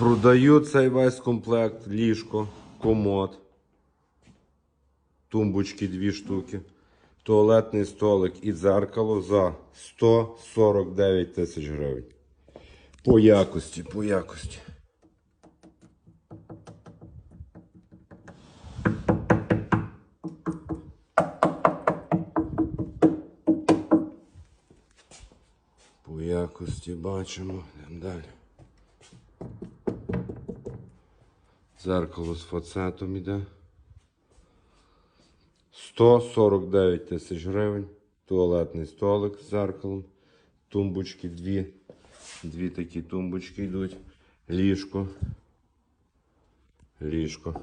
Продаю цей весь комплект, ліжко, комод, тумбочки дві штуки, туалетний столик і дзеркало за 149 тисяч гривень. По якості, по якості. По якості бачимо. Йдемо далі. Зеркало з фацетом іде. 149 тисяч гривень. Туалетний столик з зеркалом. Тумбочки дві. Дві такі тумбочки йдуть. Ліжко. Ліжко.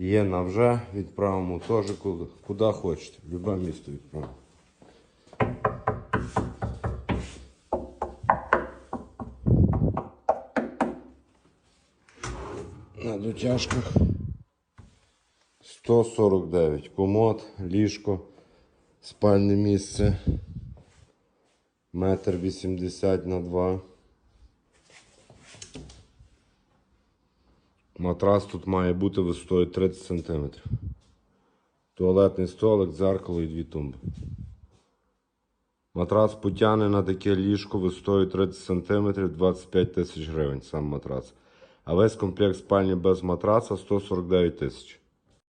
Є на вже, відправимо теж куди, куди хочете. Любе місто відправимо. На дотяжках 149. Комод, ліжко, спальне місце. Метр вісімдесят на два. Матрас тут має бути висотою 30 см. Туалетний столик, дзеркало і дві тумби. Матрас потягне на таке ліжко висотою 30 см 25 тисяч гривень сам матрас. А весь комплект спальні без матраса 149 тисяч.